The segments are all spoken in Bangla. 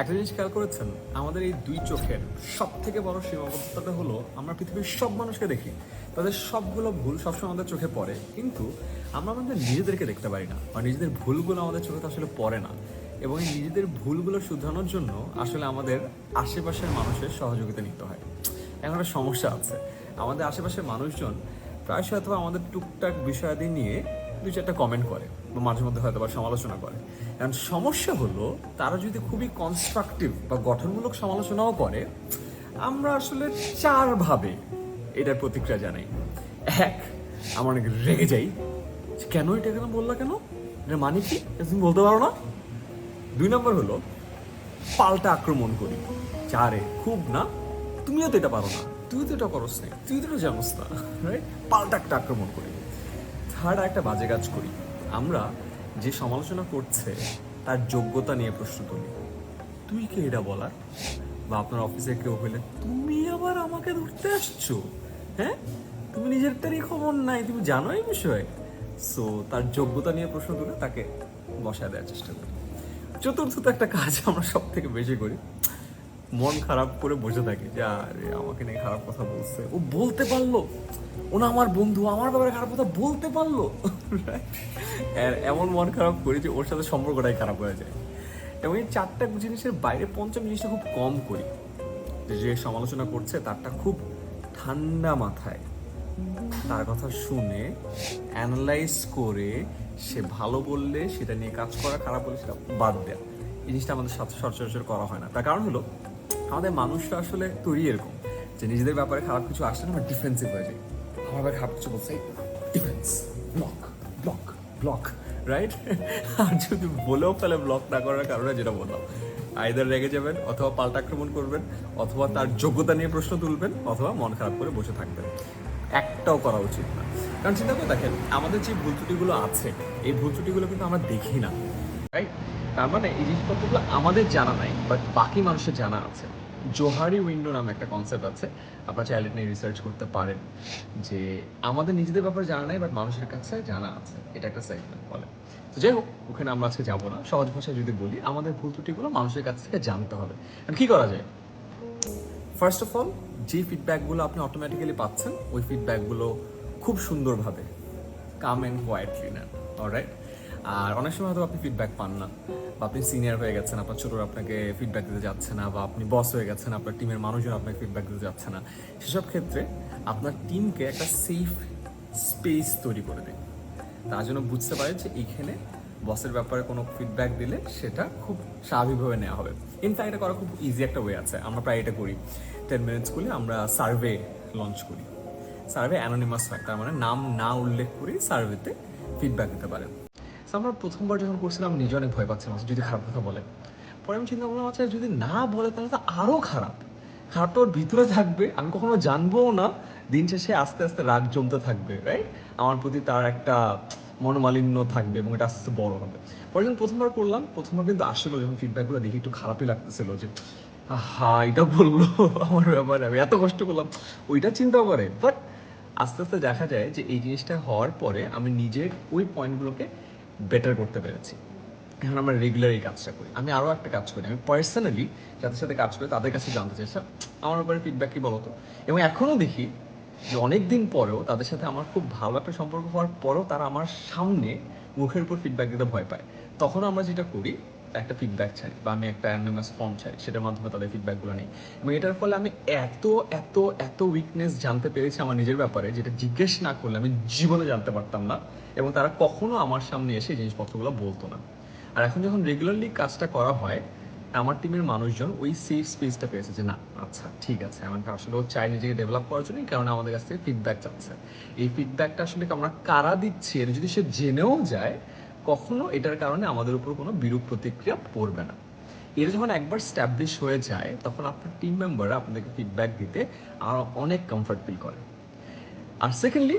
একটা জিনিস খেয়াল করেছেন? আমাদের এই দুই চোখের সব থেকে বড় সীমাবদ্ধতাটা হলো, আমরা পৃথিবীর সব মানুষকে দেখি। তাদের সবগুলো ভুল সবসময় আমাদের চোখে পড়ে, কিন্তু আমরা আমাদের নিজেদেরকে দেখতে পারি না। বা নিজেদের ভুলগুলো আমাদের চোখে আসলে পড়ে না। এবং এই নিজেদের ভুলগুলো শুধরানোর জন্য আসলে আমাদের আশেপাশের মানুষের সহযোগিতা নিতে হয়। এখন একটা সমস্যা আছে। আমাদের আশেপাশের মানুষজন প্রায়শই হয়তো আমাদের টুকটাক বিষয়াদি নিয়ে দুই চারটা কমেন্ট করে, বা মাঝে মধ্যে হয়তো বা সমালোচনা করে। কারণ সমস্যা হলো, তারা যদি খুবই কনস্ট্রাকটিভ বা গঠনমূলক সমালোচনাও করে, আমরা আসলে চারভাবে এটার প্রতিক্রিয়া জানাই। এক, আমার অনেক রেগে যাই। কেন এটা কেন বললা কেন? এটা মানে কি? তুমি বলতে পারো না? দুই নম্বর হলো, পাল্টা আক্রমণ করি। চারে, খুব না? তুমিও তো এটা পারো না। তুই তো এটা করস না তুই তো এটা জানোস না রাইট পাল্টা একটা আক্রমণ করি। থার্ড একটা বাজে কাজ করি। আমরা যে সমালোচনা করছে, তার যোগ্যতা নিয়ে প্রশ্ন তুলি তুই কে এটা বলার? বা আপনার অফিসে কেউ হলে, তুমি আবার আমাকে ধরতে আসছো? হ্যাঁ? তুমি নিজেরটারই খবর নাই, তুমি জানো এই বিষয়ে। সো তার যোগ্যতা নিয়ে প্রশ্ন তুলে তাকে বসায় দেওয়ার চেষ্টা করি। চতুর্থত একটা কাজ আমরা সব থেকে বেশি করি। মন খারাপ করে বসে থাকি, যে, আরে, আমাকে নিয়ে খারাপ কথা বলছে। ও বলতে পারল। ও না আমার বন্ধু, আমার ব্যাপারে খারাপ কথা বলতে পারল। এমন মন খারাপ করি যে, ওর সাথে সম্পর্কটাই খারাপ হয়ে যায়। এবং এই চারটা জিনিসের বাইরে পঞ্চম জিনিসটা খুব কম করি। যে সমালোচনা করছে, তারটা খুব ঠান্ডা মাথায়। তার কথা শুনে অ্যানালাইজ করে, সে ভালো বললে, সেটা নিয়ে কাজ করা, খারাপ বললে, সেটা বাদ দেওয়া এই জিনিসটা আমাদের সাথে সচরাচর করা হয় না। তার কারণ হলো আমাদের মানুষরা আসলে তৈরি এরকম যে নিজেদের ব্যাপারে খারাপ কিছু আসলে আমরা ডিফেন্সিভ হয়ে যাই। আমার ব্যাপারে খারাপ কিছু বলছে defence block block block right আর যদি বলেও ফেলে ব্লক না করার কারণে যেটা বললাম আইদার রেগে যাবেন অথবা পাল্টা আক্রমণ করবেন, অথবা তার যোগ্যতা নিয়ে প্রশ্ন তুলবেন, অথবা মন খারাপ করে বসে থাকবেন। একটাও করা উচিত না। কারণ চিন্তা করে দেখেন, আমাদের যে ভুল ত্রুটিগুলো আছে, এই ভুল ত্রুটিগুলো কিন্তু আমরা দেখি না। রাইট তার মানে এই জিনিসপত্রগুলো আমাদের জানা নাই বাট বাকি মানুষের জানা আছে। জোহারি উইন্ডো নামে একটা কনসেপ্ট আছে। আপনারা চাইলে নিয়ে রিসার্চ করতে পারেন যে আমাদের নিজেদের ব্যাপারে জানা নাই বাট মানুষের কাছে জানা আছে। এটা একটা সেগমেন্ট বলে। তো যাই হোক, ওখানে আমরা আজকে যাব না। সহজ ভাষায় যদি বলি, আমাদের ভুল ত্রুটিগুলো মানুষের কাছ থেকে জানতে হবে। কি করা যায়? ফার্স্ট অফ অল যে ফিডব্যাকগুলো আপনি অটোমেটিক্যালি পাচ্ছেন, ওই ফিডব্যাকগুলো খুব সুন্দরভাবে কাম অ্যান্ড কোয়াইটলি নেন। অলরাইট আর অনেক সময় হয়তো আপনি ফিডব্যাক পান না বা আপনি সিনিয়র হয়ে গেছেন, আপনার ছোটরা আপনাকে ফিডব্যাক দিতে যাচ্ছে না বা আপনি বস হয়ে গেছেন, আপনার টিমের মানুষজন আপনাকে ফিডব্যাক দিতে যাচ্ছে না। সেসব ক্ষেত্রে আপনার টিমকে একটা সেফ স্পেস তৈরি করে দিন। তার জন্য বুঝতে পারে যে এইখানে বসের ব্যাপারে কোনো ফিডব্যাক দিলে সেটা খুব স্বাভাবিকভাবে নেওয়া হবে। ইনফ্যাক্ট এটা করা খুব ইজি একটা ওয়ে আছে। আমরা প্রায় এটা করি। টেন মিনিটস করলে আমরা সার্ভে লঞ্চ করি। সার্ভে অ্যানোনিমাস হয়। তার মানে নাম না উল্লেখ করে সার্ভেতে ফিডব্যাক দিতে পারেন। আমরা প্রথমবার যখন করছিলাম নিজে অনেক ভয় পাচ্ছিলাম যদি খারাপ কথা বলে। পরে আমি চিন্তা করলাম আচ্ছা যদি না বলে, তাহলে তো আরও খারাপ। খারাপটা ওর ভিতরে থাকবে, আমি কখনো জানবোও না। দিন শেষে আস্তে আস্তে রাগ জমতে থাকবে রাইট আমার প্রতি তার একটা মনোমালিন্য থাকবে এবং এটা আস্তে আস্তে বড় হবে। পরে যখন প্রথমবার করলাম, প্রথমবার কিন্তু আসলে, যখন ফিডব্যাকগুলো দেখি একটু খারাপই লাগতেছিল যে হা এটা বলল আমার ব্যাপারে। আমি এত কষ্ট করলাম, ওইটা চিন্তা করে। বাট আস্তে আস্তে দেখা যায় যে, এই জিনিসটা হওয়ার পরে আমি নিজের ওই পয়েন্টগুলোকে বেটার করতে পেরেছি। এখন আমরা রেগুলার এই কাজটা করি। আমি আরও একটা কাজ করি। আমি পার্সোনালি যাদের সাথে কাজ করি, তাদের কাছে জানতে চাই আমার ব্যাপারে ফিডব্যাক কি বলতো? এবং এখনও দেখি যে অনেক দিন পরেও তাদের সাথে আমার খুব ভালো একটা সম্পর্ক হওয়ার পরেও তারা আমার সামনে মুখের উপর ফিডব্যাক দিতে ভয় পায়। তখন আমরা যেটা করি একটা ফিডব্যাক ছাড়ি বা আমি একটা অ্যানোনিমাস ফর্ম ছাড়ি সেটার মাধ্যমে তাদের ফিডব্যাকগুলো নিই। এবং এটার ফলে আমি এত এত এত উইকনেস জানতে পেরেছি আমার নিজের ব্যাপারে, যেটা জিজ্ঞেস না করলে আমি জীবনে জানতে পারতাম না, এবং তারা কখনো আমার সামনে এসে জিনিসপত্রগুলো বলতো না। আর এখন যখন রেগুলারলি কাজটা করা হয়, আমার টিমের মানুষজন ওই সেফ স্পেসটা পেয়েছে যে, না আচ্ছা ঠিক আছে আমাকে আসলে ও চাই নিজেকে ডেভেলপ করার জন্যই, কারণ আমাদের কাছ থেকে ফিডব্যাক চাচ্ছে। এই ফিডব্যাকটা আসলে আমরা কারা দিচ্ছি, এটা যদি সে জেনেও যায় কখনো এটার কারণে আমাদের উপর কোনো বিরূপ প্রতিক্রিয়া পড়বে না। এটা যখন একবার স্ট্যাবলিশ হয়ে যায়, তখন আপনার টিম মেম্বাররা আপনাদেরকে ফিডব্যাক দিতে আর অনেক কমফর্ট ফিল করে। আর সেকেন্ডলি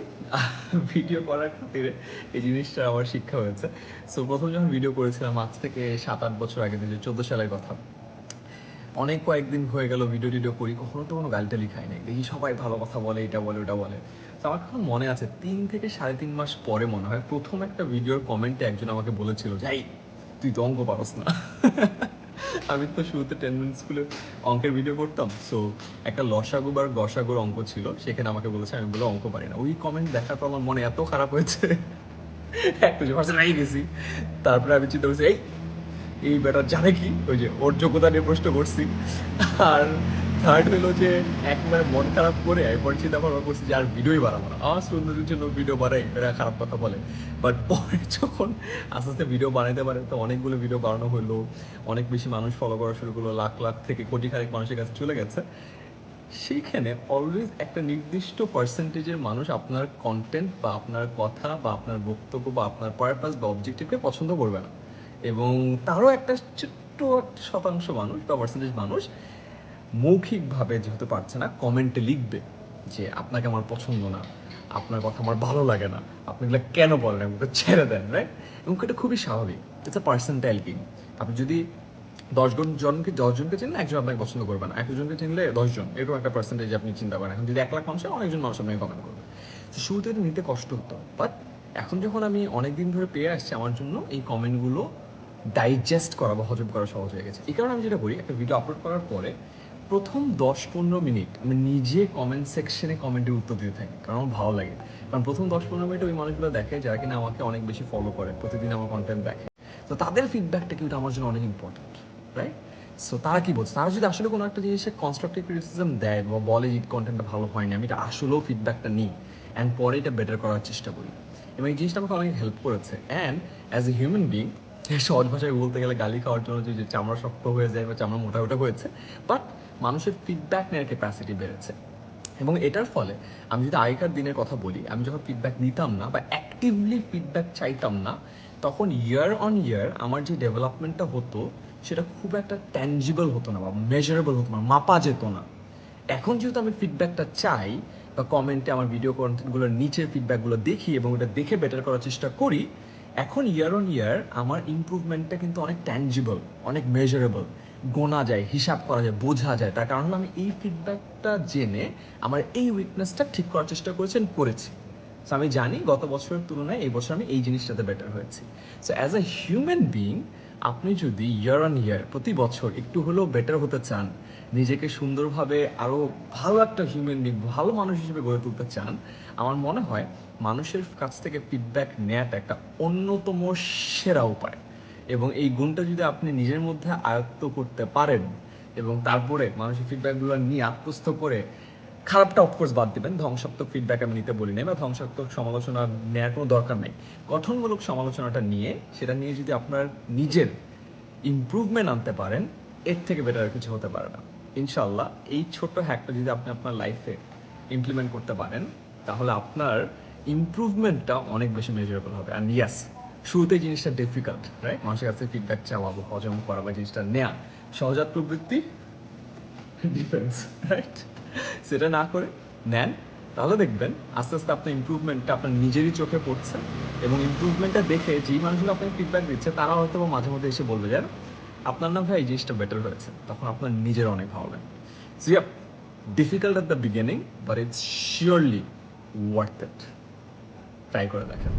ভিডিও করার খাতিরে এই জিনিসটা আমার শিক্ষা হয়েছে। সো প্রথম যখন ভিডিও করেছিলাম, আজ থেকে সাত আট বছর আগে যে চোদ্দ সালের কথা। অনেক কয়েকদিন হয়ে গেল ভিডিও টিডিও করি, কখনো তো কোনো গালিটা লিখাই নাই। দেখি সবাই ভালো কথা বলে, এটা বলে, ওটা বলে। তো আমার এখন মনে আছে, তিন থেকে সাড়ে তিন মাস পরে মনে হয় প্রথম একটা ভিডিওর কমেন্টে একজন আমাকে বলেছিল যাই তুই তো অঙ্ক পারস না। আমি তো শুরুতে টেন মিনিট স্কুলে অঙ্কের ভিডিও করতাম। সো একটা লসাগু বার গসাগুর অঙ্ক ছিল, সেখানে আমাকে বলেছে, আমি বলে অঙ্ক পারি না। ওই কমেন্ট দেখার পর আমার মনে এত খারাপ হয়েছে গেছি। তারপরে আমি চিন্তা করছি, এই এই বেটার জানে কি? ওই যে ওর যোগ্যতা নিয়ে প্রশ্ন করছি। আর থার্ড হলো যে একবারে মন খারাপ করে এরপর চিন্তা ভাবনা করছি যে আর ভিডিওই বাড়াবো না। আমার সুন্দরের জন্য ভিডিও বাড়াই এরা খারাপ কথা বলে। বাট পরে যখন আস্তে আস্তে ভিডিও বানাইতে পারে তো অনেকগুলো ভিডিও বানানো হলো অনেক বেশি মানুষ ফলো করা শুরু করল, লাখ লাখ থেকে কোটি খানেক মানুষের কাছে চলে গেছে। সেইখানে অলওয়েজ একটা নির্দিষ্ট পার্সেন্টেজের মানুষ আপনার কন্টেন্ট বা আপনার কথা বা আপনার বক্তব্য বা আপনার পারপাস বা অবজেক্টিভকে পছন্দ করবে না। এবং তারও একটা ছোট্ট শতাংশ মানুষ বা পার্সেন্টেজ মানুষ মৌখিকভাবে যেহেতু পারছে না কমেন্টে লিখবে যে, আপনাকে আমার পছন্দ না, আপনার কথা আমার ভালো লাগে না, আপনি এগুলো কেন বলেন আমাকে ছেড়ে দেন রাইট এবং এটা খুবই স্বাভাবিক। ইটস আ পার্সেন্টাইল গেম আপনি যদি দশজন জনকে দশজনকে চিনলে একজন আপনাকে পছন্দ করবে না একজনকে চিনলে দশজন এরকম একটা পার্সেন্টেজ আপনি চিন্তা করেন। এখন যদি এক লাখ মানুষ অনেকজন মানুষ আপনাকে কমেন্ট করবে। তো শুরুতে এটা নিতে কষ্ট হতো। বাট এখন যখন আমি অনেক দিন ধরে পেয়ে আসছি, আমার জন্য এই কমেন্টগুলো ডাইজেস্ট করা বা হজম করা সহজ হয়ে গেছে। এই কারণে আমি যেটা করি, একটা ভিডিও আপলোড করার পরে প্রথম দশ পনেরো মিনিট আমি নিজে কমেন্ট সেকশনে কমেন্টের উত্তর দিতে থাকি, কারণ আমার ভালো লাগে। কারণ প্রথম দশ পনেরো মিনিট ওই মানুষগুলো দেখে যারা কিনা আমাকে অনেক বেশি ফলো করে, প্রতিদিন আমার কন্টেন্ট দেখে। তো তাদের ফিডব্যাকটা কিন্তু আমার জন্য অনেক ইম্পর্টেন্ট রাইট সো তারা কি বলছে? তারা যদি আসলে কোনো একটা জিনিসের কনস্ট্রাকটিভ ক্রিটিসিজম দেয় বা বলে যে কন্টেন্টটা ভালো হয়নি, আমি এটা আসলেও ফিডব্যাকটা নিই অ্যান্ড পরে এটা বেটার করার চেষ্টা করি। এবং এই জিনিসটা আমাকে অনেক হেল্প করেছে। And as a human being সহজ ভাষায় বলতে গেলে গালি খাওয়ার জন্য যে চামড়া শক্ত হয়ে যায় বা চামড়া মোটা ওটা হয়েছে বাট মানুষের ফিডব্যাক নেওয়ার ক্যাপাসিটি বেড়েছে। এবং এটার ফলে আমি যদি আগেকার দিনের কথা বলি, আমি যখন ফিডব্যাক নিতাম না বা অ্যাক্টিভলি ফিডব্যাক চাইতাম না, তখন ইয়ার অন ইয়ার আমার যে ডেভেলপমেন্টটা হতো, সেটা খুব একটা ট্যাঞ্জিবল হতো না বা মেজারেবল হতো না, মাপা যেত না। এখন যেহেতু আমি ফিডব্যাকটা চাই বা কমেন্টে আমার ভিডিও কন্টেন্টগুলোর নিচের ফিডব্যাকগুলো দেখি এবং ওটা দেখে বেটার করার চেষ্টা করি এখন ইয়ার অন ইয়ার আমার ইম্প্রুভমেন্টটা কিন্তু অনেক ট্যাঞ্জিবল অনেক মেজারেবল গোনা যায়, হিসাব করা যায়, বোঝা যায়। তার কারণ আমি এই ফিডব্যাকটা জেনে আমার এই উইকনেসটা ঠিক করার চেষ্টা করেছেন করেছি। সো আমি জানি গত বছরের তুলনায় এই বছর আমি এই জিনিসটাতে বেটার হয়েছি। So as a human being আপনি যদি ইয়ার অন ইয়ার প্রতি বছর একটু হলেও বেটার হতে চান, নিজেকে সুন্দরভাবে আরও ভালো একটা হিউম্যান বিং ভালো মানুষ হিসেবে গড়ে তুলতে চান, আমার মনে হয় মানুষের কাছ থেকে ফিডব্যাক নেওয়াটা একটা অন্যতম সেরা উপায়। এবং এই গুণটা যদি আপনি নিজের মধ্যে আয়ত্ত করতে পারেন এবং তারপরে মানুষের ফিডব্যাকগুলো নিয়ে আত্মস্থ করে খারাপটা অফকোর্স বাদ দিবেন, ধ্বংসাত্মক ফিডব্যাক আমি নিতে বলি নাই বা ধ্বংসাত্মক সমালোচনা নেওয়ার কোনো দরকার নেই। গঠনমূলক সমালোচনাটা নিয়ে, সেটা নিয়ে যদি আপনার নিজের ইমপ্রুভমেন্ট আনতে পারেন, এর থেকে বেটার কিছু হতে পারে না। ইনশাল্লাহ এই ছোট্ট হ্যাকটা যদি আপনি আপনার লাইফে ইমপ্লিমেন্ট করতে পারেন, তাহলে আপনার ইমপ্রুভমেন্টটা অনেক বেশি মেজারেবল হবে। অ্যান্ড ইয়াস শুরুতে জিনিসটা ডিফিকাল্ট রাইট মানুষের কাছে ফিডব্যাক চাওয়া বা হজম করা বা জিনিসটা নেওয়া সহজাত প্রবৃত্তি ডিফেন্স রাইট সেটা না করে নেন, তাহলে দেখবেন আস্তে আস্তে আপনার ইম্প্রুভমেন্টটা আপনার নিজেরই চোখে পড়ছে এবং ইম্প্রুভমেন্টটা দেখে যেই মানুষগুলো আপনাকে ফিডব্যাক দিচ্ছে, তারা হয়তো মাঝে মধ্যে এসে বলবে যেন আপনার না ভাই এই জিনিসটা বেটার হয়েছে। তখন আপনার নিজের অনেক ভালো লাগে so yup difficult at the beginning but it's surely worth it try করে দেখেন।